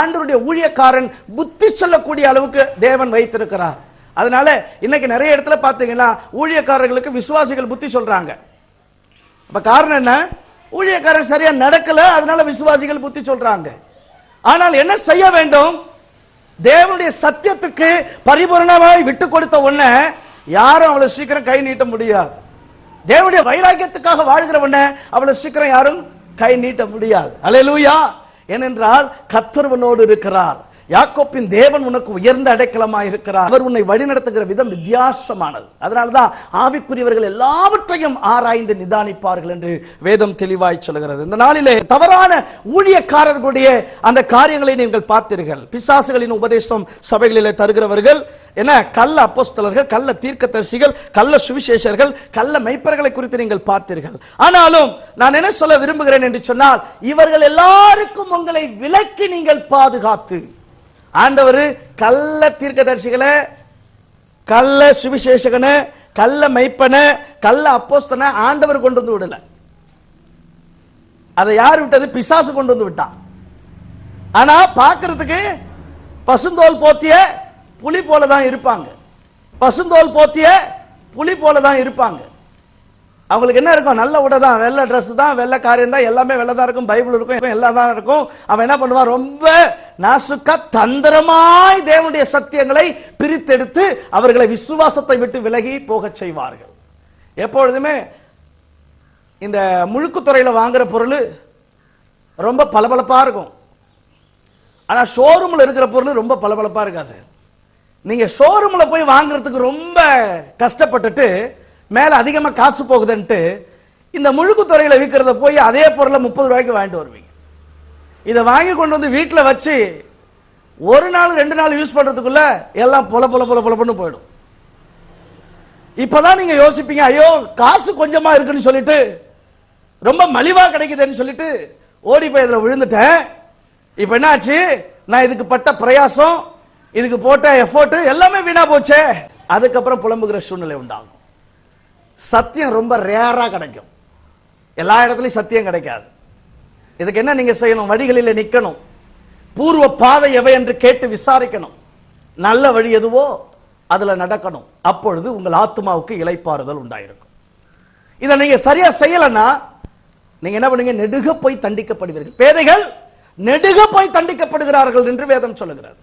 ஆண்டருடைய ஊழியக்காரன் புத்தி சொல்லக்கூடிய அளவுக்கு தேவன் வைத்திருக்கிறார். அதனால இன்னைக்கு நிறைய இடத்துல பார்த்தீங்கன்னா ஊழியக்காரர்களுக்கு விசுவாசிகள் புத்தி சொல்றாங்க. அப்ப காரணம் என்ன? ஊழியக்காரன் சரியா நடக்கல அதனால விசுவாசிகள் புத்தி சொல்றாங்க. ஆனால் என்ன செய்ய வேண்டும்? தேவனுடைய சத்தியத்துக்கு பரிபூர்ணமாய் விட்டு கொடுத்த உடனே யாரும் அவ்வளவு சீக்கிரம் கை நீட்ட முடியாது. தேவனுடைய வைராக்கியத்துக்காக வாழ்கிறவன அவ்வளவு சீக்கிரம் யாரும் கை நீட்ட முடியாது. அலையலூயா ஏனென்றால் கத்தர்வனோடு இருக்கிறார். யாக்கோப்பின் தேவன் உனக்கு உயர்ந்த அடைக்கலமாக இருக்கிறார் அவர் உன்னை வழிநடத்துகிற விதம் வித்தியாசமானது. அதனால்தான் ஆவிக்குரியவர்கள் எல்லாவற்றையும் ஆராய்ந்து நிதானிப்பார்கள் என்று வேதம் தெளிவாய் சொல்கிறது இந்த நாளிலே தவறான ஊழியக்காரர்களுடைய அந்த காரியங்களை நீங்கள் பார்த்தீர்கள் பிசாசுகளின் உபதேசம் சபைகளிலே தருகிறவர்கள் என்ன கள்ள அப்போஸ்தலர்கள் கள்ள தீர்க்கதரிசிகள் கள்ள சுவிசேஷர்கள் கள்ள மெய்ப்பர்களை குறித்து நீங்கள் பார்த்தீர்கள் ஆனாலும் நான் என்ன சொல்ல விரும்புகிறேன் என்று சொன்னால் இவர்கள் எல்லாருக்கும் உங்களை விலக்கி நீங்கள் பாதுகாத்து ஆண்டவர் கள்ள தீர்க்கதரிசிகளை கள்ள சுவிசேஷகனை கள்ள மெய்ப்பனை கள்ள அப்போஸ்தனை ஆண்டவர் கொண்டு வந்து விடல. அதை யார் விட்டது? பிசாசு கொண்டு வந்து விட்டான். ஆனா பாக்குறதுக்கு பசுந்தோல் போத்திய புலி போல தான் இருப்பாங்க. பசுந்தோல் போத்திய புலி போல தான் இருப்பாங்க. அவங்களுக்கு என்ன இருக்கும்? நல்ல உடை தான் வெள்ளை ட்ரெஸ் தான் வெள்ளை காரியம் தான் எல்லாமே வெள்ளை தான் இருக்கும் பைபிள் இருக்கும் எல்லாம் தான் இருக்கும். அவன் என்ன பண்ணுவான்? ரொம்ப நாசுக்கா தந்திரமாய் தேவனுடைய சத்தியங்களை பிரித்தெடுத்து அவர்களை விசுவாசத்தை விட்டு விலகி போகச் செய்வார்கள். எப்பொழுதுமே இந்த முழுக்குத்துறையில் வாங்குற பொருள் ரொம்ப பளபளப்பாக இருக்கும். ஆனால் ஷோரூமில் இருக்கிற பொருள் ரொம்ப பளபளப்பாக இருக்காது. நீங்கள் ஷோரூமில் போய் வாங்குறதுக்கு ரொம்ப கஷ்டப்பட்டுட்டு மேல அதிகமா காசு போகுதுன்ட்டு இந்த முழுக்கு துறையில விற்கிறத போய் அதே பொருளை முப்பது ரூபாய்க்கு வாங்கிட்டு வருவீங்க. இதை வாங்கி கொண்டு வந்து வீட்டில் வச்சு ஒரு நாள் ரெண்டு நாள் யூஸ் பண்றதுக்குள்ள எல்லாம் பொல பொல பொல பொலன்னு போயிடும். இப்பதான் நீங்க யோசிப்பீங்க ஐயோ காசு கொஞ்சமா இருக்குன்னு சொல்லிட்டு ரொம்ப மலிவா கிடைக்குதுன்னு சொல்லிட்டு ஓடி போய் இதில் விழுந்துட்டேன். இப்ப என்னாச்சு? நான் இதுக்கு பட்ட பிரயாசம் இதுக்கு போட்ட எஃபோர்ட் எல்லாமே வீணா போச்சே. அதுக்கப்புறம் புலம்புகிற சூழ்நிலை உண்டாகும். சத்தியம் ரொம்ப ரேரா கிடைக்கும். எல்லா இடத்துலயும் சத்தியம் கிடைக்காது. இதுக்கு என்ன நீங்க செய்யணும்? வழிகளில் நிக்கணும். பூர்வ பாதை எவை என்று கேட்டு விசாரிக்கணும். நல்ல வழி எதுவோ அதுல நடக்கணும். அப்பொழுது உங்கள் ஆத்மாவுக்கு இளைப்பாறுதல் உண்டாயிருக்கும். இதை நீங்க சரியா செய்யலைன்னா நீங்க என்ன பண்ணுங்க நெடுக போய் தண்டிக்கப்படுவீர்கள். பேதைகள் நெடுக போய் தண்டிக்கப்படுகிறார்கள் என்று வேதம் சொல்லுகிறது.